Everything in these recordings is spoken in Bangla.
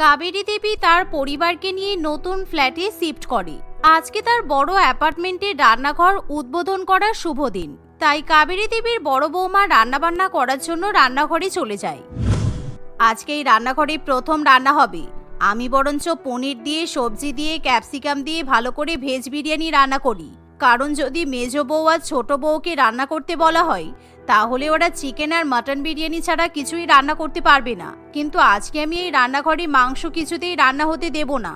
কাবেরী দেবী তার পরিবারকে নিয়ে নতুন ফ্ল্যাটে শিফট করে। আজকে তার বড় অ্যাপার্টমেন্টে রান্নাঘর উদ্বোধন করার শুভ দিন। তাই কাবেরী দেবীর বড় বৌমা রান্নাবান্না করার জন্য রান্নাঘরে চলে যায়। আজকে এই রান্নাঘরে প্রথম রান্না হবে। আমি বরঞ্চ পনির দিয়ে, সবজি দিয়ে, ক্যাপসিকাম দিয়ে ভালো করে ভেজ বিরিয়ানি রান্না করি। কারণ যদি মেজ বউ আর ছোট বউকে রান্না করতে বলা হয় তাহলে ওরা চিকেন আর মাটন বিরিয়ানি ছাড়া কিছুই রান্না করতে পারবে না। কিন্তু আজকে আমি এই রান্নাঘরে মাংস কিছুতেই রান্না হতে দেব না।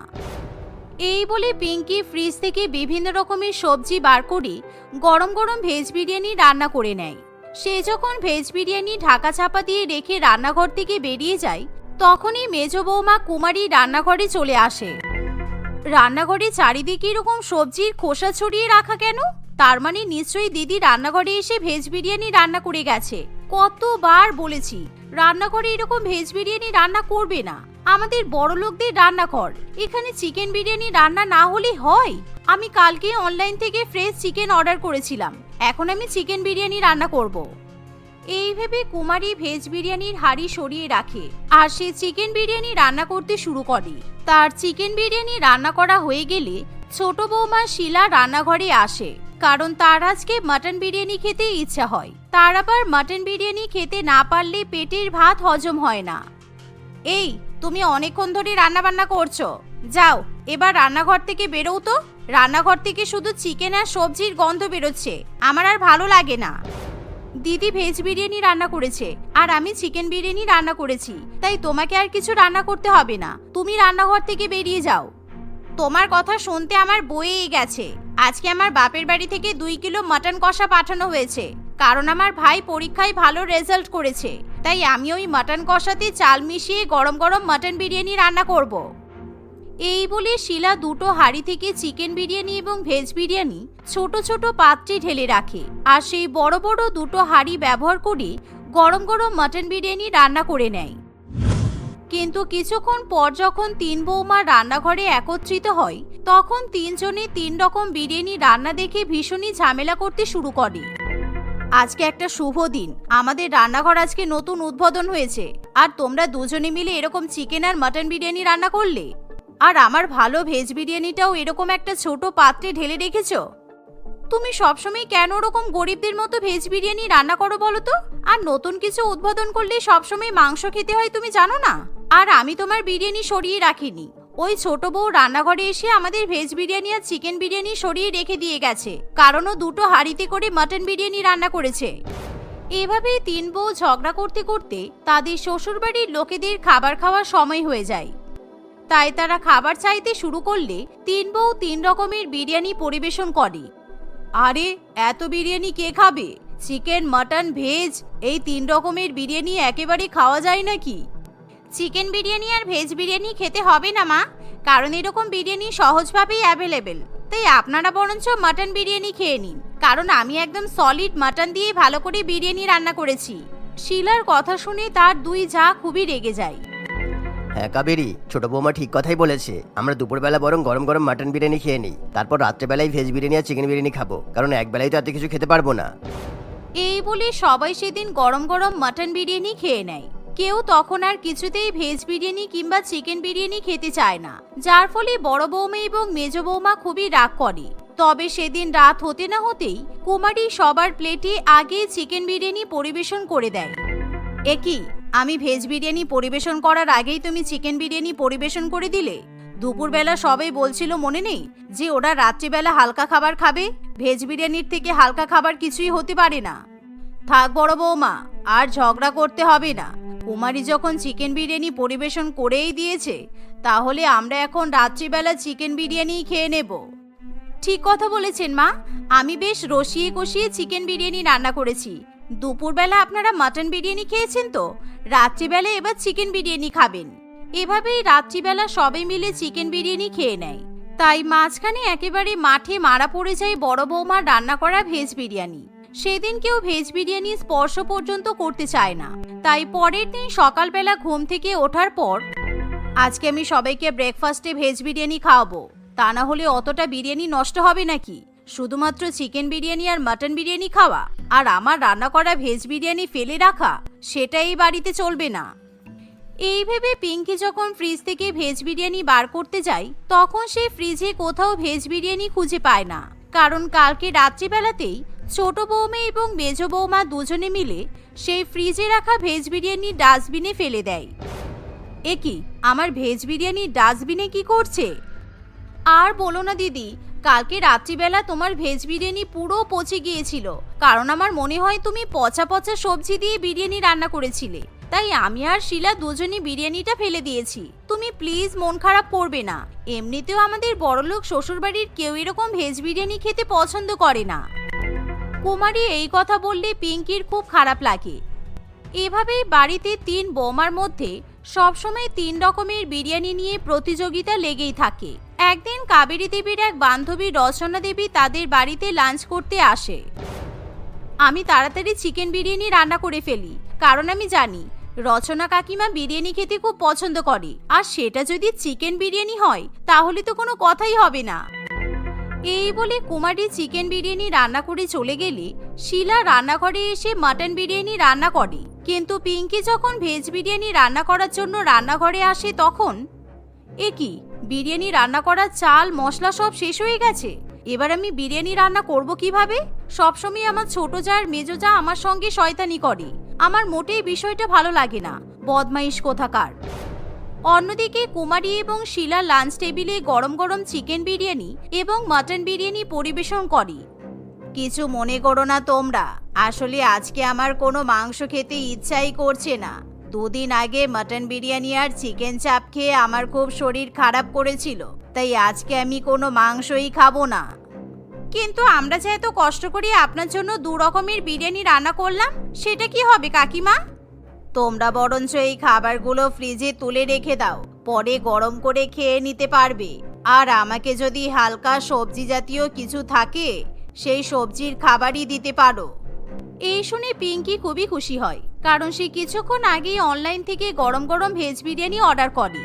এই বলে পিঙ্কি ফ্রিজ থেকে বিভিন্ন রকমের সবজি বার করে গরম গরম ভেজ বিরিয়ানি রান্না করে নেয়। সে যখন ভেজ বিরিয়ানি ঢাকা চাপা দিয়ে রেখে রান্নাঘর থেকে বেরিয়ে যায়, তখনই মেজ বৌমা কুমারী রান্নাঘরে চলে আসে। রান্নাঘরে চারিদিকে এরকম সবজির খোসা ছড়িয়ে রাখা কেন? তার মানে নিশ্চয়ই দিদি রান্নাঘরে এসে ভেজ বিরিয়ানি রান্না করে গেছে। কতবার বলেছি, রান্নাঘরে এরকম ভেজ বিরিয়ানি রান্না করবে না। আমাদের বড় লোকদের রান্নাঘর, এখানে চিকেন বিরিয়ানি রান্না না হলে হয়? আমি কালকে অনলাইন থেকে ফ্রেশ চিকেন অর্ডার করেছিলাম, এখন আমি চিকেন বিরিয়ানি রান্না করব। এই ভেবে কুমারী ভেজ বিরিয়ানির হাড়ি সরিয়ে রাখে আর সে চিকেন বিরিয়ানি রান্না করতে শুরু করে। তার চিকেন বিরিয়ানি রান্না করা হয়ে গেলে ছোট বৌমা শিলা রান্নাঘরে আসে। কারণ তার আজকে মাটন বিরিয়ানি খেতে ইচ্ছা হয়। তার আবার মাটন বিরিয়ানি খেতে না পারলে পেটের ভাত হজম হয় না। এই, তুমি অনেকক্ষণ ধরে রান্না বান্না করছ। যাও, এবার রান্নাঘর থেকে বেরোও তো। রান্নাঘর থেকে শুধু চিকেন আর সবজির গন্ধ বেরোচ্ছে। আমার আর ভালো লাগে না। দিদি ভেজ বিরিয়ানি রান্না করেছে, আর আমি চিকেন বিরিয়ানি রান্না করেছি। তাই তোমাকে আর কিছু রান্না করতে হবে না। তুমি রান্নাঘর থেকে বেরিয়ে যাও। তোমার কথা শুনতে আমার বয়েই গেছে। আজকে আমার বাপের বাড়ি থেকে দুই কিলো মাটন কষা পাঠানো হয়েছে। কারণ আমার ভাই পরীক্ষায় ভালো রেজাল্ট করেছে। তাই আমি ওই মাটন কষাতে চাল মিশিয়ে গরম গরম মাটন বিরিয়ানি রান্না করব। এই বলে শিলা দুটো হাঁড়ি থেকে চিকেন বিরিয়ানি এবং ভেজ বিরিয়ানি ছোট ছোট পাত্রে ঢেলে রাখে আর সেই বড় বড় দুটো হাঁড়ি ব্যবহার করে গরম গরম মাটন বিরিয়ানি রান্না করে নেয়। কিন্তু কিছুক্ষণ পর যখন তিন বৌমা রান্নাঘরে একত্রিত হয়, তখন তিনজনে তিন রকম বিরিয়ানি রান্না দেখে ভীষণই ঝামেলা করতে শুরু করে। আজকে একটা শুভ দিন। আমাদের রান্নাঘর আজকে নতুন উদ্বোধন হয়েছে। আর তোমরা দুজনে মিলে এরকম চিকেন আর মাটন বিরিয়ানি রান্না করলে? আর আমার ভালো ভেজ বিরিয়ানিটাও এরকম একটা ছোট পাত্রে ঢেলে রেখেছ? তুমি সবসময় কেন ওরকম গরিবদের মতো ভেজ বিরিয়ানি রান্না করো বলো তো? আর নতুন কিছু উদ্বোধন করলে সবসময় মাংস খেতে হয় তুমি জানো না? আর আমি তোমার বিরিয়ানি সরিয়ে রাখিনি। ওই ছোট বউ রান্নাঘরে এসে আমাদের ভেজ বিরিয়ানি আর চিকেন বিরিয়ানি সরিয়ে রেখে দিয়ে গেছে। কারণ ও দুটো হাঁড়িতে করে মাটন বিরিয়ানি রান্না করেছে। এভাবেই তিন বউ ঝগড়া করতে করতে তাদের শ্বশুরবাড়ির লোকেদের খাবার খাওয়ার সময় হয়ে যায়। তাই তারা খাবার চাইতে শুরু করলে তিন বউ তিন রকমের বিরিয়ানি পরিবেশন করে। আরে, এত বিরিয়ানি কে খাবে? চিকেন, মাটন, ভেজ, এই তিন রকমের বিরিয়ানি একেবারে খাওয়া যায় নাকি? চিকেন বিরিয়ানি আর ভেজ বিরিয়ানি খেতে হবে না মা। কারণ এরকম বিরিয়ানি সহজভাবেই অ্যাভেলেবেল তাই আপনারা বরঞ্চ মাটন বিরিয়ানি খেয়ে নিন। কারণ আমি একদম সলিড মাটন দিয়ে ভালো করে বিরিয়ানি রান্না করেছি। শিলার কথা শুনে তার দুই যা খুবই রেগে যায়। হ্যাঁ কাবেরি ছোট বৌমা ঠিক কথাই বলেছে। আমরা দুপুরবেলা বরং গরম গরম মাটন বিরিয়ানি খেয়ে নিই। তারপর রাত্রেবেলায় ভেজ বিরিয়ানি আর চিকেন বিরিয়ানি খাব। কারণ একবেলায় তো এত কিছু খেতে পারব না। এই বলে সবাই সেদিন গরম গরম মাটন বিরিয়ানি খেয়ে নেয়। কেউ তখন আর কিছুতেই ভেজ বিরিয়ানি কিংবা চিকেন বিরিয়ানি খেতে চায় না। যার ফলে বড় বৌমা এবং মেজ বৌমা খুবই রাগ করে। তবে সেদিন রাত হতে না হতেই কুমারী সবার প্লেটে আগে চিকেন বিরিয়ানি পরিবেশন করে দেয়। একই আমি ভেজ বিরিয়ানি পরিবেশন করার আগেই তুমি চিকেন বিরিয়ানি পরিবেশন করে দিলে? দুপুরবেলা সবাই বলছিল মনে নেই যে ওরা রাত্রিবেলা হালকা খাবার খাবে? ভেজ বিরিয়ানির থেকে হালকা খাবার কিছুই হতে পারে না। থাক বড় বৌমা, আর ঝগড়া করতে হবে না। কুমারী যখন চিকেন বিরিয়ানি পরিবেশন করেই দিয়েছে, তাহলে আমরা এখন রাত্রিবেলা চিকেন বিরিয়ানিই খেয়ে নেব। ঠিক কথা বলেছেন মা, আমি বেশ রসিয়ে কষিয়ে চিকেন বিরিয়ানি রান্না করেছি। দুপুরবেলা আপনারা মাটন বিরিয়ানি খেয়েছেন তো? রাত্রিবেলা এবার চিকেন বিরিয়ানি খাবেন। এভাবেই রাত্রিবেলা সবাই মিলে চিকেন বিরিয়ানি খেয়ে নেয়। তাই মাঝখানে একেবারে মাঠে মারা পড়ে যায় বড় বৌমার রান্না করা ভেজ বিরিয়ানি। সেদিন কেউ ভেজ বিরিয়ানি স্পর্শ পর্যন্ত করতে চায় না। তাই পরের দিন সকালবেলা ঘুম থেকে ওঠার পর, আজকে আমি সবাইকে ব্রেকফাস্টে ভেজ বিরিয়ানি খাওয়াবো। তা না হলে অতটা বিরিয়ানি নষ্ট হবে নাকি? শুধুমাত্র চিকেন বিরিয়ানি আর মাটন বিরিয়ানি খাওয়া আর আমার রান্না করা ভেজ বিরিয়ানি ফেলে রাখা, সেটা এই বাড়িতে চলবে না। এই ভেবে পিঙ্কি যখন ফ্রিজ থেকে ভেজ বিরিয়ানি বার করতে যায়, তখন সে ফ্রিজে কোথাও ভেজ বিরিয়ানি খুঁজে পায় না। কারণ কালকে রাত্রিবেলাতেই ছোট বৌমা এবং মেজ বৌমা দুজনে মিলে সেই ফ্রিজে রাখা ভেজ বিরিয়ানি ডাস্টবিনে ফেলে দেয়। এ কি, আমার ভেজ বিরিয়ানি ডাস্টবিনে কি করছে? আর বলো না দিদি, কালকে রাত্রিবেলা তোমার ভেজ বিরিয়ানি পুরো পচে গিয়েছিল, কারণ আমার মনে হয় তুমি পচা পচা সবজি দিয়ে বিরিয়ানি রান্না করেছিলে। তাই আমি আর শিলা দুজনই বিরিয়ানিটা ফেলে দিয়েছি। তুমি প্লিজ মন খারাপ করবে না। এমনিতেও আমাদের বড়লোক শ্বশুরবাড়ির কেউ এরকম ভেজ বিরিয়ানি খেতে পছন্দ করে না। কুমারী এই কথা বললে পিঙ্কির খুব খারাপ লাগে। এভাবেই বাড়িতে তিন বোমার মধ্যে সবসময় তিন রকমের বিরিয়ানি নিয়ে প্রতিযোগিতা লেগেই থাকে। একদিন কাবেরী দেবীর এক বান্ধবী রচনা দেবী তাদের বাড়িতে লাঞ্চ করতে আসে। আমি তাড়াতাড়ি চিকেন বিরিয়ানি রান্না করে ফেলি, কারণ আমি জানি রচনা কাকিমা বিরিয়ানি খেতে খুব পছন্দ করে। আর সেটা যদি চিকেন বিরিয়ানি হয়, তাহলে তো কোনো কথাই হবে না। এই বলে কুমারী চিকেন বিরিয়ানি রান্না করে চলে গেলে, শিলা রান্নাঘরে এসে মাটন বিরিয়ানি রান্না করে। কিন্তু পিঙ্কি যখন ভেজ বিরিয়ানি রান্না করার জন্য রান্নাঘরে আসে তখন, এ কি, বিরিয়ানি রান্না করার চাল, মশলা সব শেষ হয়ে গেছে? এবার আমি বিরিয়ানি রান্না করব কীভাবে? সবসময় আমার ছোট আর মেজো যা আমার সঙ্গে শয়তানি করে। আমার মোটেই বিষয়টা ভালো লাগে না। বদমাইশ কোথাকার। অন্যদিকে কুমারী এবং শিলা লাঞ্চ টেবিলে গরম গরম চিকেন বিরিয়ানি এবং মাটন বিরিয়ানি পরিবেশন করে। কিছু মনে করো না তোমরা, আসলে আজকে আমার কোনো মাংস খেতে ইচ্ছাই করছে না। দুদিন আগে মাটন বিরিয়ানি আর চিকেন চাপ খেয়ে আমার খুব শরীর খারাপ করেছিল, তাই আজকে আমি কোনো মাংসই খাব না। কিন্তু আমরা যেহেতু কষ্ট করে আপনার জন্য দু রকমের বিরিয়ানি রান্না করলাম, সেটা কি হবে, কাকিমা? তোমরা বরঞ্চ এই খাবারগুলো ফ্রিজে তুলে রেখে দাও, পরে গরম করে খেয়ে নিতে পারবে। আর আমাকে যদি হালকা সবজি জাতীয় কিছু থাকে, সেই সবজির খাবারই দিতে পারো। এই শুনে পিঙ্কি খুবই খুশি হয়, কারণ সে কিছুক্ষণ আগেই অনলাইন থেকে গরম গরম ভেজ বিরিয়ানি অর্ডার করে।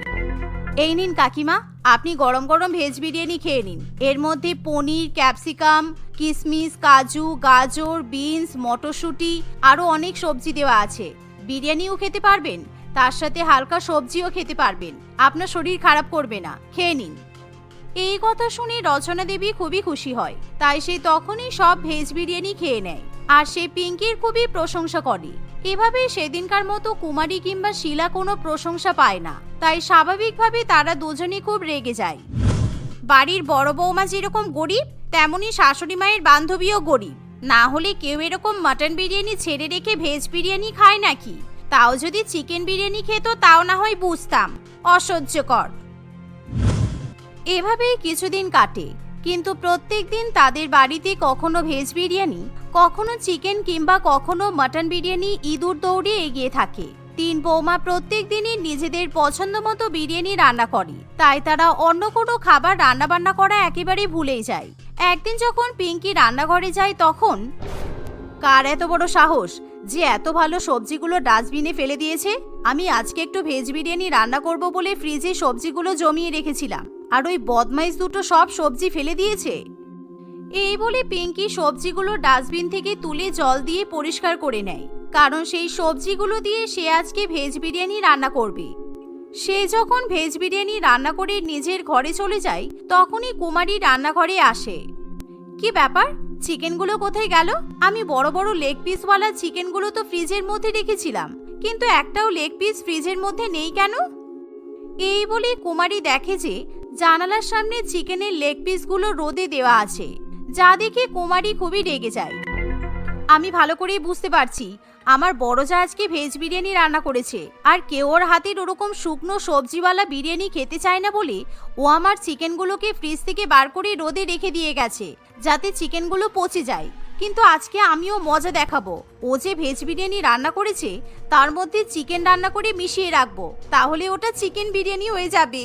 এই নিন কাকিমা, আপনি গরম গরম ভেজ বিরিয়ানি খেয়ে নিন। এর মধ্যে পনির, ক্যাপসিকাম কিশমিশ কাজু, গাজর, বিনস, মটরশুঁটি আরও অনেক সবজি দেওয়া আছে। বিরিয়ানিও খেতে পারবেন, তার সাথে হালকা সবজিও খেতে পারবেন। আপনার শরীর খারাপ করবে না, খেয়ে নিন। এই কথা শুনে রচনা দেবী খুবই খুশি হয়, তাই সে তখনই সব ভেজ বিরিয়ানি খেয়ে নেয়। আর সে পিঙ্কির খুবই প্রশংসা করে। এভাবে সেদিনকার মতো কুমারী কিংবা শিলা কোনো প্রশংসা পায় না। তাই স্বাভাবিকভাবে তারা দুজনে খুব রেগে যায়। বাড়ির বড় বৌমা যেরকম গরিব তেমনই শাশুড়ি মায়ের বান্ধবীও গরিব। না হলে কেউ এরকম মাটন বিরিয়ানি ছেড়ে রেখে ভেজ বিরিয়ানি খায় নাকি? তাও যদি চিকেন বিরিয়ানি খেত, তাও না হয় বুঝতাম। অসহ্যকর। এভাবেই কিছুদিন কাটে। কিন্তু প্রত্যেক দিন তাদের বাড়িতে কখনো ভেজ বিরিয়ানি, কখনো চিকেন কিংবা কখনো মাটন বিরিয়ানি ইঁদুর দৌড়ে এগিয়ে থাকে। তিন বৌমা প্রত্যেক দিনই নিজেদের পছন্দ মতো বিরিয়ানি রান্না করে। তাই তারা অন্য কোনো খাবার রান্না বান্না করা একেবারেই ভুলেই যায়। একদিন যখন পিঙ্কি রান্নাঘরে যায় তখন কার এত বড় সাহস যে এত ভালো সবজিগুলো ডাস্টবিনে ফেলে দিয়েছে? আমি আজকে একটু ভেজ বিরিয়ানি রান্না করব বলে ফ্রিজে সবজিগুলো জমিয়ে রেখেছিলাম। আর ওই বদমাইশ দুটো সব সবজি ফেলে দিয়েছে? এই বলে পিঙ্কি সবজিগুলো ডাস্টবিন থেকে তুলে জল দিয়ে পরিষ্কার করে নেয়। কারণ সেই সবজিগুলো দিয়ে সে আজকে ভেজ বিরিয়ানি রান্না করবে। সে যখন ভেজ বিরিয়ানি রান্না করে নিজের ঘরে চলে যায়, তখনই কুমারী রান্নাঘরে আসে। কি ব্যাপার? চিকেনগুলো কোথায় গেল? আমি বড় বড় লেগ পিসওয়ালা চিকেনগুলো তো ফ্রিজের মধ্যে রেখেছিলাম, কিন্তু একটাও লেগ পিস ফ্রিজের মধ্যে নেই কেন? এই বলে কুমারী দেখে যে জানালার সামনে চিকেনের লেগ পিসগুলো রোদে দেওয়া আছে, যা দেখে কুমারী খুবই রেগে যায়। আমি ভালো করেই বুঝতে পারছি। আমার বড় যা আজকে ভেজ বিরিয়ানি রান্না করেছে, আর কেউ ওর হাতের ওরকম শুকনো সবজিওয়ালা বিরিয়ানি খেতে চায় না বলে ও আমার চিকেনগুলোকে ফ্রিজ থেকে বার করে রোদে রেখে দিয়ে গেছে, যাতে চিকেনগুলো পচে যায়। কিন্তু আজকে আমিও মজা দেখাবো। ও যে ভেজ বিরিয়ানি রান্না করেছে, তার মধ্যে চিকেন রান্না করে মিশিয়ে রাখব, তাহলে ওটা চিকেন বিরিয়ানি হয়ে যাবে।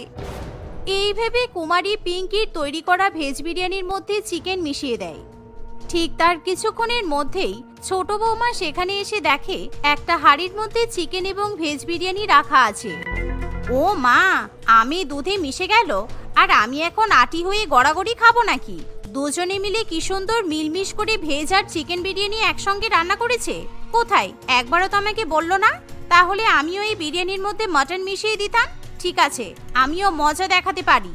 এই ভেবে কুমারী পিঙ্কির তৈরি করা ভেজ বিরিয়ানির মধ্যে চিকেন মিশিয়ে দেয়। ঠিক তার কিছুক্ষণের মধ্যেই ছোট বৌমা সেখানে এসে দেখে একটা হাড়ির মধ্যে চিকেন এবং ভেজ বিরিয়ানি রাখা আছে। ও মা, আমি দুধে মিশে গেল, আর আমি এখন আটি হয়ে গড়াগড়ি খাব নাকি? দুজনে মিলে কি সুন্দর মিলমিশ করে ভেজ আর চিকেন বিরিয়ানি একসঙ্গে রান্না করেছে। কোথায়? একবারও তো আমাকে বলল না? তাহলে আমিও এই বিরিয়ানির মধ্যে মাটন মিশিয়ে দিতাম? ঠিক আছে, আমিও মজা দেখাতে পারি।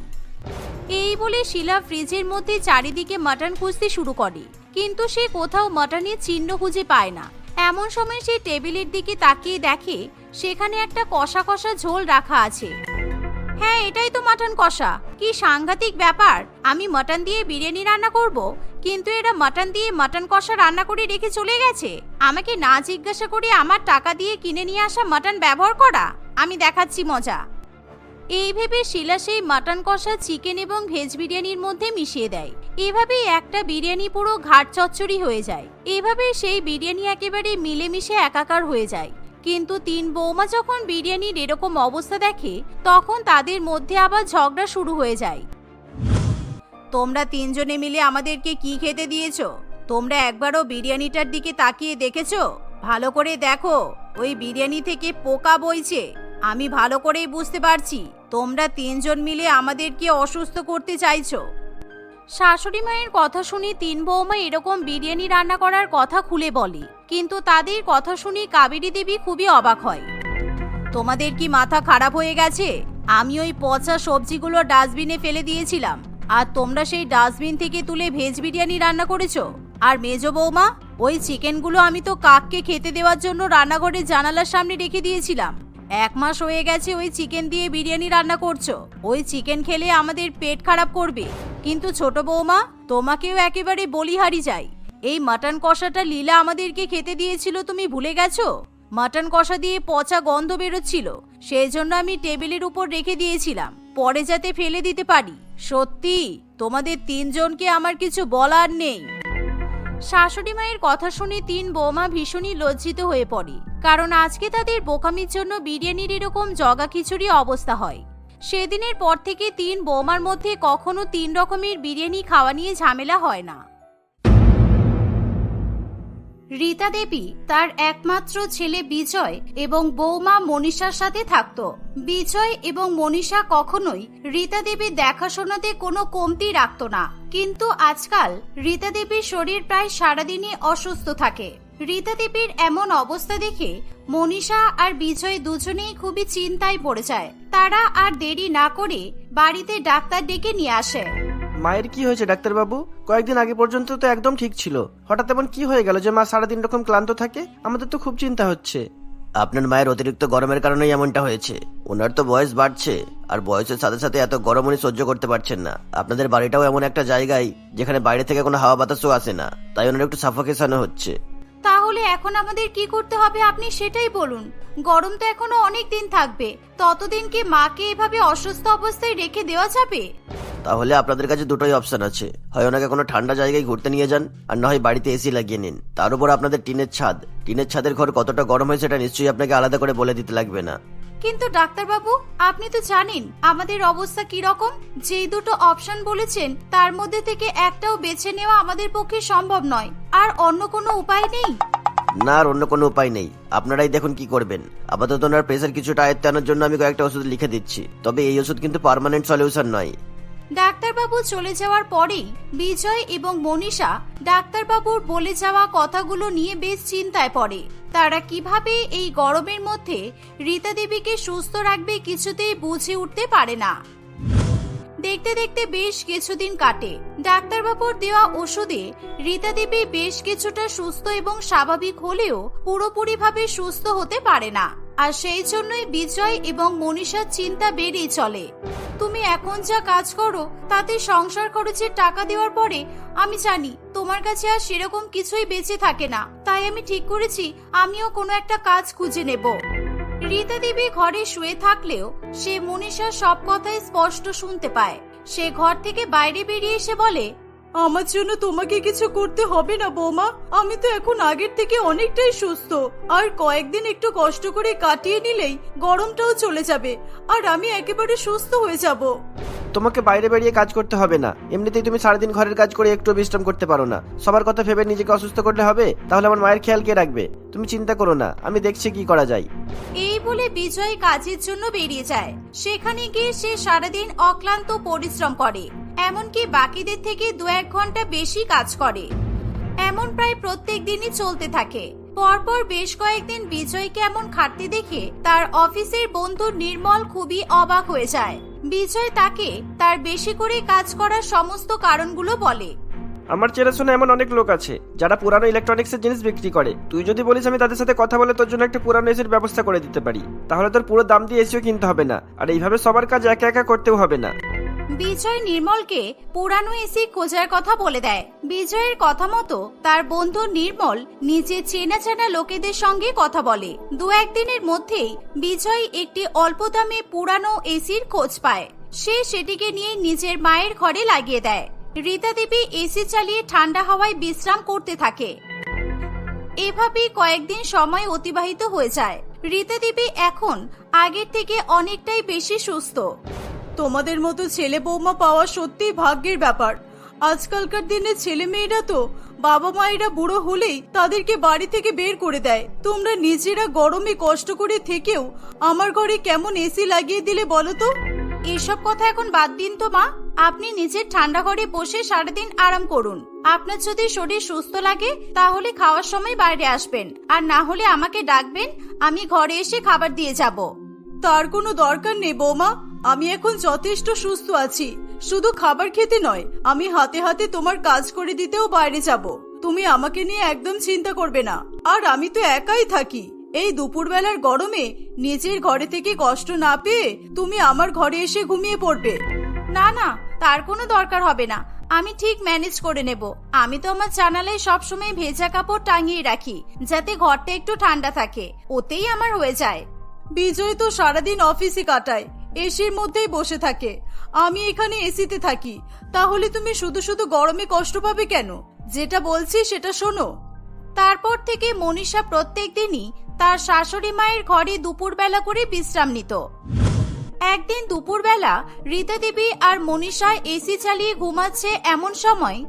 এই বলে শিলা ফ্রিজের মধ্যে চারিদিকে মাটন খুঁজতে শুরু করে। কিন্তু সে কোথাও মাটনের চিহ্ন খুঁজে পায় না। এমন সময় সে টেবিলের দিকে তাকিয়ে দেখে সেখানে একটা কষা কষা ঝোল রাখা আছে। হ্যাঁ এটাই তো মাটন কষা। কি সাংঘাতিক ব্যাপার। আমি মাটন দিয়ে বিরিয়ানি রান্না করব, কিন্তু এরা মাটন দিয়ে মাটন কষা রান্না করে রেখে চলে গেছে। আমাকে না জিজ্ঞাসা করে আমার টাকা দিয়ে কিনে নিয়ে আসা মাটন ব্যবহার করা। আমি দেখাচ্ছি মজা। এই ভেবে শিলা সেই মাটন কষা চিকেন এবং ভেজ বিরিয়ানির মধ্যে মিশিয়ে দেয়। এভাবেই একটা বিরিয়ানি পুরো ঘাট চচ্চড়ি হয়ে যায়। এভাবে সেই বিরিয়ানি একেবারে মিলেমিশে একাকার হয়ে যায়। কিন্তু তিন বৌমা যখন বিরিয়ানির এরকম অবস্থা দেখে, তখন তাদের মধ্যে আবার ঝগড়া শুরু হয়ে যায়। তোমরা তিনজনে মিলে আমাদেরকে কি খেতে দিয়েছ? তোমরা একবারও বিরিয়ানিটার দিকে তাকিয়ে দেখেছ? ভালো করে দেখো, ওই বিরিয়ানি থেকে পোকা বইছে। আমি ভালো করেই বুঝতে পারছি, তোমরা তিনজন মিলে আমাদেরকে অসুস্থ করতে চাইছো। শাশুড়ি মায়ের কথা শুনি তিন বৌমা এরকম বিরিয়ানি রান্না করার কথা খুলে বলে, কিন্তু তাদের কথা শুনি কাবেরী দেবী খুবই অবাক হয়। তোমাদের কি মাথা খারাপ হয়ে গেছে? আমি ওই পচা সবজিগুলো ডাস্টবিনে ফেলে দিয়েছিলাম, আর তোমরা সেই ডাস্টবিন থেকে তুলে ভেজ বিরিয়ানি রান্না করেছ? আর মেজো বৌমা, ওই চিকেনগুলো আমি তো কাককে খেতে দেওয়ার জন্য রান্নাঘরের জানালার সামনে রেখে দিয়েছিলাম। এক মাস হয়ে গেছে ওই চিকেন দিয়ে বিরিয়ানি রান্না করছ। ওই চিকেন খেলে আমাদের পেট খারাপ করবে। কিন্তু ছোট বৌমা, তোমাকেও একেবারে বলিহারি যাই। এই মাটন কষাটা লীলা আমাদেরকে খেতে দিয়েছিল, তুমি ভুলে গেছো? মাটন কষা দিয়ে পচা গন্ধ বেরোচ্ছিল। সেই জন্য আমি টেবিলের উপর রেখে দিয়েছিলাম। পরে যাতে ফেলে দিতে পারি। সত্যি, তোমাদের তিনজনকে আমার কিছু বলার নেই। শাশুড়ি মায়ের কথা শুনে তিন বৌমা ভীষণই লজ্জিত হয়ে পড়ে, কারণ আজকে তাদের বোকামির জন্য বিরিয়ানির এরকম জগা খিচুড়ি অবস্থা হয়। সেদিনের পর থেকে তিন বৌমার মধ্যে কখনো তিন রকমের বিরিয়ানি খাওয়া নিয়ে ঝামেলা হয় না। রীতা দেবী তার একমাত্র ছেলে বিজয় এবং বৌমা মনীষার সাথে থাকত। বিজয় এবং মনীষা কখনোই রীতা দেবীর দেখাশোনাতে কোনো কমতি রাখত না। কিন্তু আজকাল রীতা দেবীর শরীর প্রায় সারাদিনই অসুস্থ থাকে। রীতা দেবীর এমন অবস্থা দেখে মনীষা আর বিজয় দুজনেই খুবই চিন্তায় পড়ে যায়। তারা আর দেরি না করে বাড়িতে ডাক্তার ডেকে নিয়ে আসে। মায়ের কি হয়েছে ডাক্তারবাবু? কয়েকদিন আগে পর্যন্ত তো একদম ঠিক ছিল। হঠাৎ এমন কি হয়ে গেল যে মা সারাদিন রকম ক্লান্ত থাকে? আমাদের তো খুব চিন্তা হচ্ছে। আপনার মায়ের অতিরিক্ত গরমের কারণেই এমনটা হয়েছে। ওনার তো বয়স বাড়ছে আর বয়সের সাথে সাথে এত গরম উনি সহ্য করতে পারছেন না। আপনাদের বাড়িটাও এমন একটা জায়গায় যেখানে বাইরে থেকে কোনো হাওয়া বাতাসও আসে না। তাই ওনার একটু সাফোকেশনও হচ্ছে। তাহলে এখন আমাদের কি করতে হবে আপনি সেটাই বলুন। গরম তো এখনও অনেক দিন থাকবে। ততদিন কি মাকে এভাবে অসুস্থ অবস্থায় রেখে দেওয়া যাবে? তাহলে আপনাদের কাছে দুটোই অপশন আছে। হয় ওনাকে কোনো ঠান্ডা জায়গায় ঘুরতে নিয়ে যান আর না হয় বাড়িতে এসি লাগিয়ে নিন। তার উপর আপনাদের টিনের ছাদ। টিনের ছাদের ঘর কতটা গরম হয় সেটা নিশ্চয়ই আপনাকে আলাদা করে বলে দিতে লাগবে না। কিন্তু ডাক্তারবাবু আপনি তো জানেন আমাদের অবস্থা কি রকম যেই দুটো অপশন বলেছেন তার মধ্যে থেকে একটাও বেছে নেওয়া আমাদের পক্ষে সম্ভব নয়। আর অন্য কোনো উপায় নেই? না আর অন্য কোনো উপায় নেই। আপনারাই দেখুন কি করবেন। আপাতত ওনার প্রেশার কিছুটা আয়ত্তে আনার জন্য আমি কয়েকটা ওষুধ লিখে দিচ্ছি। তবে এই ওষুধ কিন্তু পারমানেন্ট সলিউশন নয়। ডাক্তারবাবু চলে যাওয়ার পরেই বিজয় এবং মনীষা ডাক্তারবাবুর বলে যাওয়া কথাগুলো নিয়ে বেশ চিন্তায় পড়ে। তারা কীভাবে এই গরমের মধ্যে রীতা দেবীকে সুস্থ রাখবে কিছুতেই বুঝে উঠতে পারে না। দেখতে দেখতে বেশ কিছুদিন কাটে। ডাক্তারবাবুর দেওয়া ওষুধে রীতা দেবী বেশ কিছুটা সুস্থ এবং স্বাভাবিক হলেও পুরোপুরিভাবে সুস্থ হতে পারে না। আর সেই জন্যই বিজয় এবং মনীষার চিন্তা বেড়েই চলে। তুমি এখন যা কাজ করো, তাতে সংসার খরচের টাকা দেওয়ার পরে আমি জানি তোমার কাছে আর সেরকম কিছুই বেঁচে থাকে না। তাই আমি ঠিক করেছি, আমিও কোনো একটা কাজ খুঁজে নেব। রীতা দেবী ঘরে শুয়ে থাকলেও সে মনীষার সব কথাই স্পষ্ট শুনতে পায়। সে ঘর থেকে বাইরে বেরিয়ে এসে বলে আমার জন্য তোমাকে কিছু করতে হবে না, বৌমা। আমি তো এখন আগের থেকে অনেকটাই সুস্থ। আর কয়েকদিন একটু কষ্ট করে কাটিয়ে নিলেই গরমটাও চলে যাবে। আর আমি একেবারে সুস্থ হয়ে যাব। তোমাকে বাইরে বেরিয়ে কাজ করতে হবে না। এমনিতেই তুমি সারাদিন ঘরের কাজ করে একটু বিশ্রাম করতে পারো না। সবার কথা ভেবে নিজেকে অসুস্থ করলে হবে? তাহলে আমার মায়ের খেয়াল কে রাখবে? তুমি চিন্তা করো না, আমি দেখছি কি করা যায়। এই বলে বিজয় কাজের জন্য বেরিয়ে যায়। সেখানে গিয়ে সে সারাদিন অক্লান্ত পরিশ্রম করে। এমনকি বাকিদের থেকে দু এক ঘণ্টা বেশি কাজ করে। এমন প্রায় প্রত্যেক দিনই চলতে থাকে। পরপর বেশ কয়েকদিন বিজয়কে এমন খাটতে দেখে তার অফিসের বন্ধু নির্মল খুবই অবাক হয়ে যায়। বিজয় তাকে তার বেশি করে কাজ করার সমস্ত কারণগুলো বলে। আমার চেনাশোনা এমন অনেক লোক আছে, যারা পুরানো ইলেকট্রনিক্সের জিনিস বিক্রি করে। তুই যদি বলিস আমি তাদের সাথে কথা বলে তোর জন্য একটা পুরানো এসির ব্যবস্থা করে দিতে পারি, তাহলে তোর পুরো দাম দিয়ে এসিও কিনতে হবে না, আর এইভাবে সবার কাজ একা একা করতেও হবে না। বিজয় নির্মলকে পুরানো এসি খোঁজার কথা বলে দেয়। বিজয়ের কথা মতো তার বন্ধু নির্মল নিজে চেনা চেনা লোকেদের সঙ্গে কথা বলে। দু একদিনের মধ্যেই বিজয় একটি অল্প দামে পুরানো এসির খোঁজ পায়। সে সেটিকে নিয়ে নিজের মায়ের ঘরে লাগিয়ে দেয়। রীতা দেবী এসি চালিয়ে ঠান্ডা হাওয়ায় বিশ্রাম করতে থাকে। এভাবেই কয়েকদিন সময় অতিবাহিত হয়ে যায়। রীতা দেবী এখন আগের থেকে অনেকটাই বেশি সুস্থ। তোমাদের মতো ছেলে বৌমা পাওয়া সত্যিই ভাগ্যের ব্যাপার। আজকালকার দিনে ছেলে মেয়েরা তো বাবা মায়েরা বুড়ো হলেই তাদেরকে বাড়ি থেকে বের করে দেয়। তোমরা নিজেরা গরমে কষ্ট করে থেকেও আমার ঘরে কেমন এসি লাগিয়ে দিলে বলো তো? এসব কথা এখন বাদ দিন তো মা। আপনি নিজের ঠান্ডা ঘরে বসে সারাদিন আরাম করুন। আপনার যদি শরীর সুস্থ লাগে তাহলে খাওয়ার সময় বাইরে আসবেন। আর না হলে আমাকে ডাকবেন আমি ঘরে এসে খাবার দিয়ে যাব। তার কোনো দরকার নেই বৌমা। আমি এখন যথেষ্ট সুস্থ আছি। শুধু খাবার খেতে নয় আমি হাতে হাতে তোমার কাজ করে দিতেও বাইরে যাব। তুমি আমাকে নিয়ে একদম চিন্তা করবে না। আর আমি তো একাই থাকি। এই দুপুরবেলার গরমে নিজের ঘরে থেকে কষ্ট না পেয়ে তুমি আমার ঘরে এসে ঘুমিয়ে পড়বে। না না তার কোনো দরকার হবে না। আমি ঠিক ম্যানেজ করে নেব। আমি তো আমার জানালায় সবসময় ভেজা কাপড় টাঙিয়ে রাখি যাতে ঘরটা একটু ঠান্ডা থাকে। ওতেই আমার হয়ে যায়। বিজয় তো সারাদিন অফিসে কাটায়। এসির মধ্যেই বসে থাকে। আমি এখানে এসিতে থাকি। তাহলে তুমি শুধু শুধু গরমে কষ্ট পাবে কেন? যেটা বলছি সেটা শোনো। তারপর থেকে মনীষা প্রত্যেক দিনই তার শাশুড়ি মায়ের ঘরে দুপুরবেলা করে বিশ্রাম নিত। একদিন দুপুরবেলা রীতা দেবী আর মনীষা এসি চালিয়ে ঘুমাচ্ছে এমন সময়।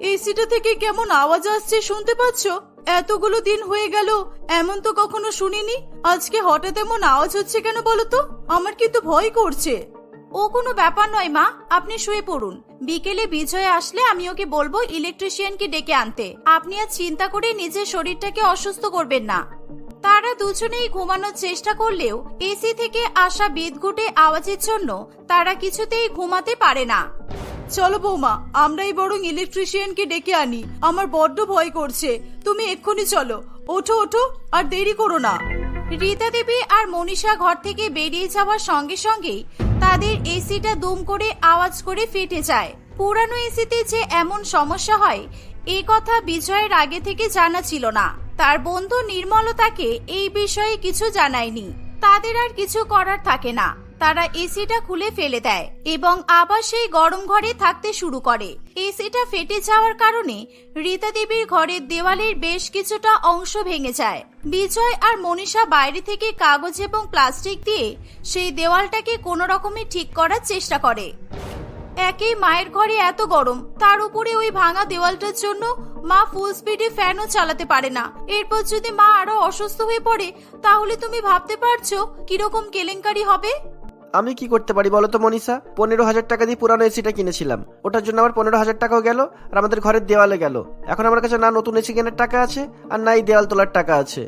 এসিটা থেকে কেমন আওয়াজ আসছে শুনতে পাচ্ছ? এতগুলো দিন হয়ে গেল, এমন তো কখনো শুনিনি। আজকে হঠাৎ এমন আওয়াজ হচ্ছে কেন বলো তো? আমার কিন্তু ভয় করছে। ও কোনো ব্যাপার নয়, মা। আপনি শুয়ে পড়ুন। বিকেলে বিজয় আসলে আমি ওকে বলব ইলেকট্রিশিয়ানকে ডেকে আনতে। আপনি আর চিন্তা করে নিজের শরীরটাকে অসুস্থ করবেন না। তারা দুজনেই ঘুমানোর চেষ্টা করলেও এসি থেকে আসা বিদঘুটে আওয়াজের জন্য তারা কিছুতেই ঘুমাতে পারে না। চলো বৌমা, আমরাই বরং ইলেকট্রিশিয়ানকে ডেকে আনি। আমার বড্ড ভয় করছে। তুমি এক্ষুনি চলো। ওঠো ওঠো, আর দেরি করো না। রীতা দেবী আর মনীষা ঘর থেকে বেরিয়ে যাওয়ার সঙ্গে সঙ্গেই তাদের এসিটা দুম করে আওয়াজ করে ফেটে যায়। পুরানো এসিতে যে এমন সমস্যা হয় এই কথা বিজয়ের আগে থেকে জানা ছিল না। তার বন্ধু নির্মলতাকে এই বিষয়ে কিছু জানায়নি। তাদের আর কিছু করার থাকে না। তারা এসিটা খুলে ফেলে দেয় এবং আবার সেই গরম ঘরে থাকতে শুরু করে। এসিটা ফেটে যাওয়ার কারণে রীতা দেবীর ঘরের দেওয়ালের বেশ কিছুটা অংশ ভেঙে যায়। বিজয় আর মনীষা বাইরে থেকে কাগজ এবং প্লাস্টিক দিয়ে সেই দেওয়ালটাকে কোনো রকমে ঠিক করার চেষ্টা করে। একেই মায়ের ঘরে এত গরম, তার উপরে ওই ভাঙা দেওয়ালটার জন্য মা ফুল স্পিডে ফ্যানও চালাতে পারে না। এরপর যদি মা আরও অসুস্থ হয়ে পড়ে, তাহলে তুমি ভাবতে পারছ কীরকম কেলেঙ্কারি হবে? আমি কি করতে পারি বলো তো, মনীষা? পনেরো হাজার টাকা দিয়ে পুরানো এসিটা কিনেছিলাম। ওটার জন্য আমার পনেরো হাজার টাকাও গেল আর আমাদের ঘরের দেওয়ালে গেল। এখন আমার কাছে না নতুন এসি কেনার টাকা আছে আর না এই দেওয়াল তোলার টাকা আছে।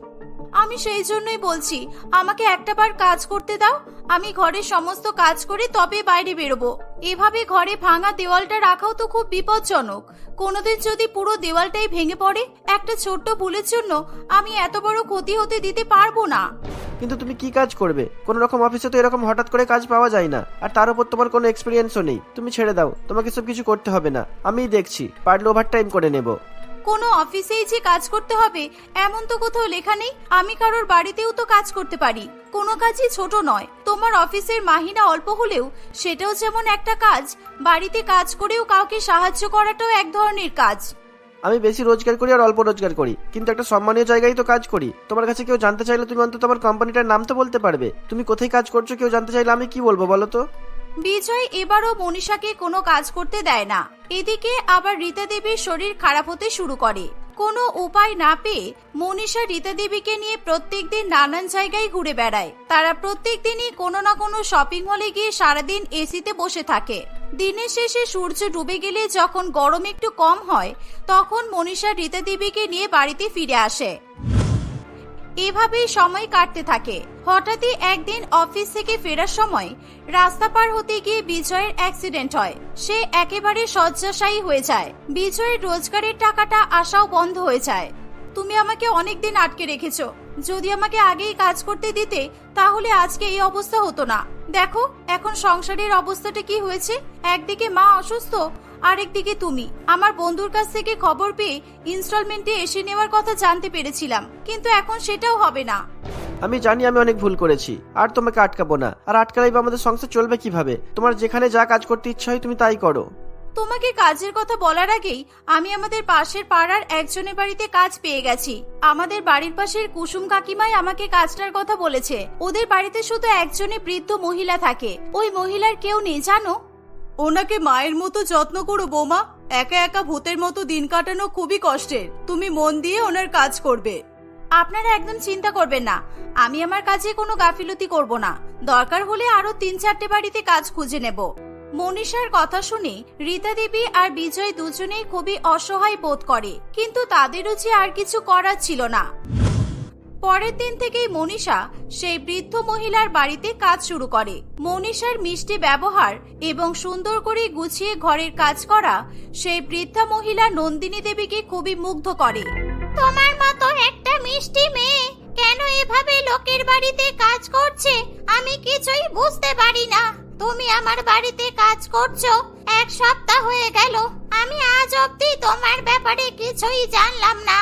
আমি সেই জন্যই বলছি, আমাকে একটাবার কাজ করতে দাও। আমি ঘরের সমস্ত কাজ করে, তবে বাইরে বেরোবো। এভাবে ঘরে ভাঙা দেওয়ালটা রাখাও তো খুব বিপজ্জনক। কোনোদিন যদি পুরো দেওয়ালটাই ভেঙে পড়ে, একটা ছোট্ট ভুলের জন্য আমি এত বড় ক্ষতি হতে দিতে পারব না। কিন্তু তুমি কি কাজ করবে? কোন রকম অফিসে তো এরকম হঠাৎ করে কাজ পাওয়া যায় না। আর তার উপর তোমার কোনো এক্সপিরিয়েন্সও নেই। তুমি ছেড়ে দাও। তোমাকে সব কিছু করতে হবে না। আমিই দেখছি। পারলে ওভার টাইম করে নেব। কোনো অফিসেই যে কাজ করতে হবে, এমন তো কোথাও লেখা নেই। আমি কারোর বাড়িতেও তো কাজ করতে পারি। কোনো কাজই ছোট নয়। তোমার অফিসের মাহিনা অল্প হলেও সেটাও যেমন একটা কাজ, বাড়িতে কাজ করেও কাউকে সাহায্য করাটাও এক ধরনের কাজ। আমি বেশি রোজগার করি আর অল্প রোজগার করি। কিন্তু একটা সম্মানীয় জায়গায় তো কাজ করি। তোমার কাছে কেউ জানতে চাইলে তুমি অন্তত আমার কোম্পানিটার নাম তো বলতে পারবে। তুমি কোথায় কাজ করছ কেউ জানতে চাইলে আমি কি বলব বলো তো? বিজয় এবারও মনীষাকে কোনো কাজ করতে দেয় না। এদিকে আবার রীতা দেবীর শরীর খারাপ হতে শুরু করে। কোনো উপায় না পেয়ে মনীষা রীতা দেবীকে নিয়ে প্রত্যেক দিন নানান জায়গায় ঘুরে বেড়ায়। তারা প্রত্যেক দিনই কোনো না কোনো শপিং মলে গিয়ে সারাদিন এসিতে বসে থাকে। দিনের শেষে সূর্য ডুবে গেলে যখন গরম একটু কম হয়, তখন মনীষা রীতা দেবীকে নিয়ে বাড়িতে ফিরে আসে। এভাবেই সময় কাটতে থাকে। হঠাৎই একদিন অফিস থেকে ফেরার সময় রাস্তা পার হতে গিয়ে বিজয়ের অ্যাক্সিডেন্ট হয়। সে একেবারে শয্যাশায়ী হয়ে যায়। বিজয়ের রোজগারের টাকাটা আসাও বন্ধ হয়ে যায়। তুমি আমাকে অনেকদিন আটকে রেখেছো। যদি আমাকে আগেই কাজ করতে দিতে, তাহলে আজকে এই অবস্থা হতো না। দেখো, এখন সংসারের অবস্থাটা কি হয়েছে? একদিকে মা অসুস্থ, আরেকদিকে তুমি। আমার বন্ধুর কাছ থেকে খবর পেয়ে ইনস্টলমেন্টে এসে নেওয়ার কথা জানতে পেরেছিলাম, কিন্তু এখন সেটাও হবে না। আমি জানি আমি অনেক ভুল করেছি, আর তোমাকে আটকাবো না। আর আটকালেই আমাদের সংসার চলবে কীভাবে? তোমার যেখানে যা কাজ করতে ইচ্ছা হয় তুমি তাই করো। তোমাকে কাজের কথা বলার আগেই আমি আমাদের পাশের পাড়ার একজনের বাড়িতে কাজ পেয়ে গেছি। আমাদের বাড়ির পাশের কুসুম কাকিমাই আমাকে কাজটার কথা বলেছে। ওদের বাড়িতে শুধু একজনই বৃদ্ধ মহিলা থাকে। ওই মহিলার কেউ নেই জানো? ওনাকে মায়ের মতো যত্ন করো বোমা। একা একা ভূতের মতো দিন কাটানো খুবই কষ্টের। তুমি মন দিয়ে ওনার কাজ করবে। আপনারা একদম চিন্তা করবেন না। আমি আমার কাজে কোনো গাফিলতি করব না। দরকার হলে আরও তিন চারটে বাড়িতে কাজ খুঁজে নেব। মনীষার কথা শুনে রীতা দেবী আর বিজয় দুজনেই খুবই অসহায় বোধ করে, কিন্তু তাদেরও যে আর কিছু করার ছিল না। পরের দিন থেকেই মনীষা সেই বৃদ্ধ মহিলার বাড়িতে কাজ শুরু করে। মনীষার মিষ্টি ব্যবহার এবং সুন্দর করে গুছিয়ে ঘরের কাজ করা সেই বৃদ্ধা মহিলা নন্দিনী দেবীকে খুবই মুগ্ধ করে। তোমার মতো একটা মিষ্টি মেয়ে কেন এভাবে লোকের বাড়িতে কাজ করছে? আমি কিছুই বুঝতে পারি না। তুমি আমার বাড়িতে কাজ করছ? এক সপ্তাহ হয়ে গেল। আমি আজ অবধি তোমার ব্যাপারে কিছুই জানলাম না।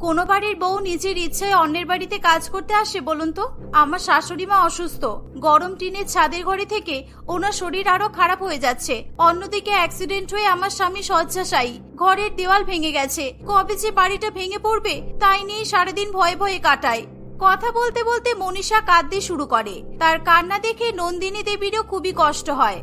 কোনো বাড়ির বউ নিজের ইচ্ছায় অন্যের বাড়িতে কাজ করতে আসে বলুন তো? আমার শাশুড়ি মা অসুস্থ। গরম টিনের ছাদের ঘরে থেকে ওনার শরীর আরও খারাপ হয়ে যাচ্ছে। অন্যদিকে অ্যাক্সিডেন্ট হয়ে আমার স্বামী শয্যাশায়ী। ঘরের দেওয়াল ভেঙে গেছে। কবে যে বাড়িটা ভেঙে পড়বে, তাই নিয়ে সারাদিন ভয়ে ভয়ে কাটায়। কথা বলতে বলতে মনীষা কাঁদতে শুরু করে। তার কান্না দেখে নন্দিনী দেবীরও খুবই কষ্ট হয়।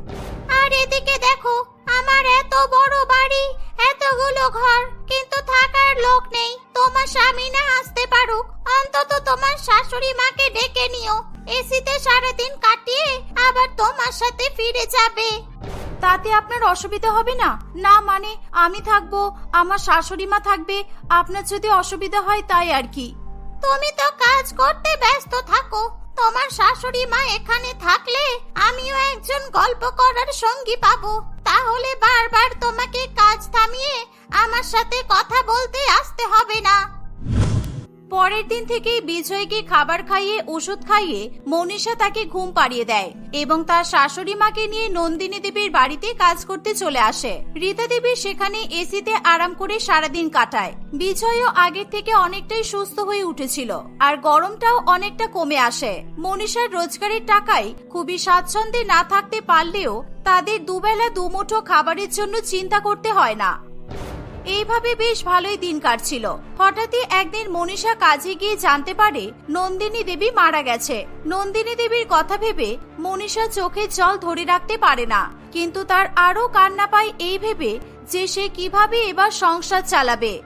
আর এদিকে দেখো, আমার এত বড় বাড়ি, এতগুলো ঘর, কিন্তু থাকার লোক নেই। তোমার স্বামী না আসতে পারুক, অন্তত তোমার শাশুড়ি মাকে ডেকে নিও। এসিতে সারাদিন কাটিয়ে আবার তোমার সাথে ফিরে যাবে। তাতে আপনার অসুবিধা হবে না? না মানে আমি থাকব, আমার শাশুড়ি মা থাকবে, আপনার যদি অসুবিধা হয় তাই আর কি। তুমি তো কাজ করতে ব্যস্ত থাকো। তোমার শাশুড়ি মা এখানে থাকলে আমিও একজন গল্প করার সঙ্গী পাবো। তাহলে বারবার তোমাকে কাজ থামিয়ে আমার সাথে কথা বলতে আসতে হবে না। পরের দিন থেকেই বিজয়কে খাবার খাইয়ে, ওষুধ খাইয়ে মনীষা তাকে ঘুম পাড়িয়ে দেয় এবং তার শাশুড়ি মাকে নিয়ে নন্দিনী দেবীর বাড়িতে কাজ করতে চলে আসে। রীতা দেবী সেখানে এসিতে আরাম করে সারাদিন কাটায়। বিজয়ও আগের থেকে অনেকটাই সুস্থ হয়ে উঠেছিল আর গরমটাও অনেকটা কমে আসে। মনীষার রোজগারের টাকায় খুবই স্বাচ্ছন্দ্যে না থাকতে পারলেও তাদের দুবেলা দুমুঠো খাবারের জন্য চিন্তা করতে হয় না। এইভাবে বেশ ভালোই দিন কাটছিল। হঠাৎই একদিন মনীষা কাজে গিয়ে জানতে পারে নন্দিনী দেবী মারা গেছে। নন্দিনী দেবীর কথা ভেবে মনীষা চোখে জল ধরে রাখতে পারে না। কিন্তু তার আরও কান্না পায় এই ভেবে যে সে কীভাবে এবার সংসার চালাবে।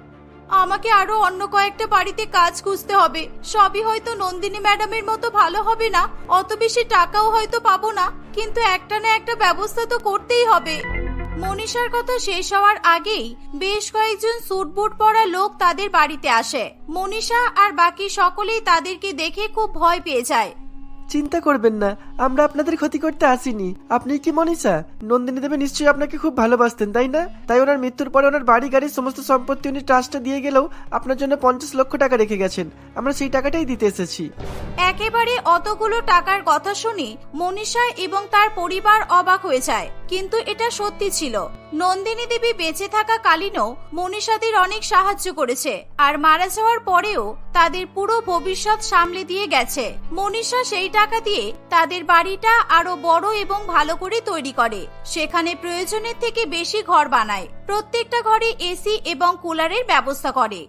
আমাকে আরও অন্য কয়েকটা বাড়িতে কাজ খুঁজতে হবে। সবই হয়তো নন্দিনী ম্যাডামের মতো ভালো হবে না। অত বেশি টাকাও হয়তো পাবো না। কিন্তু একটা না একটা ব্যবস্থা তো করতেই হবে। মনীষার কথা শেষ হওয়ার আগেই বেশ কয়েকজন স্যুট বুট পরা লোক তাদের বাড়িতে আসে। মনীষা আর বাকি সকলেই তাদেরকে দেখে খুব ভয় পেয়ে যায়। চিন্তা করবেন না, আমরা আপনাদের ক্ষতি করতে আসিনি। আপনি কি মনীষা? নন্দিনী দেবে নিশ্চয়ই আপনাকে খুব ভালোবাসতেন, তাই না? তাই ওনার মৃত্যুর পরে ওনার বাড়ি গাড়ির সমস্ত সম্পত্তি উনি ট্রাস্টে দিয়ে গেলেও আপনার জন্য পঞ্চাশ লক্ষ টাকা রেখে গেছেন। আমরা সেই টাকাটাই দিতে এসেছি। একেবারে অতগুলো টাকার কথা শুনি মনীষা এবং তার পরিবার অবাক হয়ে যায়, কিন্তু এটা সত্যি ছিল। নন্দিনী দেবী বেঁচে থাকা কালীনও মনীষাদের অনেক সাহায্য করেছে, আর মারা যাওয়ার পরেও তাদের পুরো ভবিষ্যৎ সামলে দিয়ে গেছে। মনীষা সেই টাকা দিয়ে তাদের বাড়িটা আরও বড় এবং ভালো করে তৈরি করে। সেখানে প্রয়োজনের থেকে বেশি ঘর বানায়। প্রত্যেকটা ঘরে এসি এবং কুলারের ব্যবস্থা করে।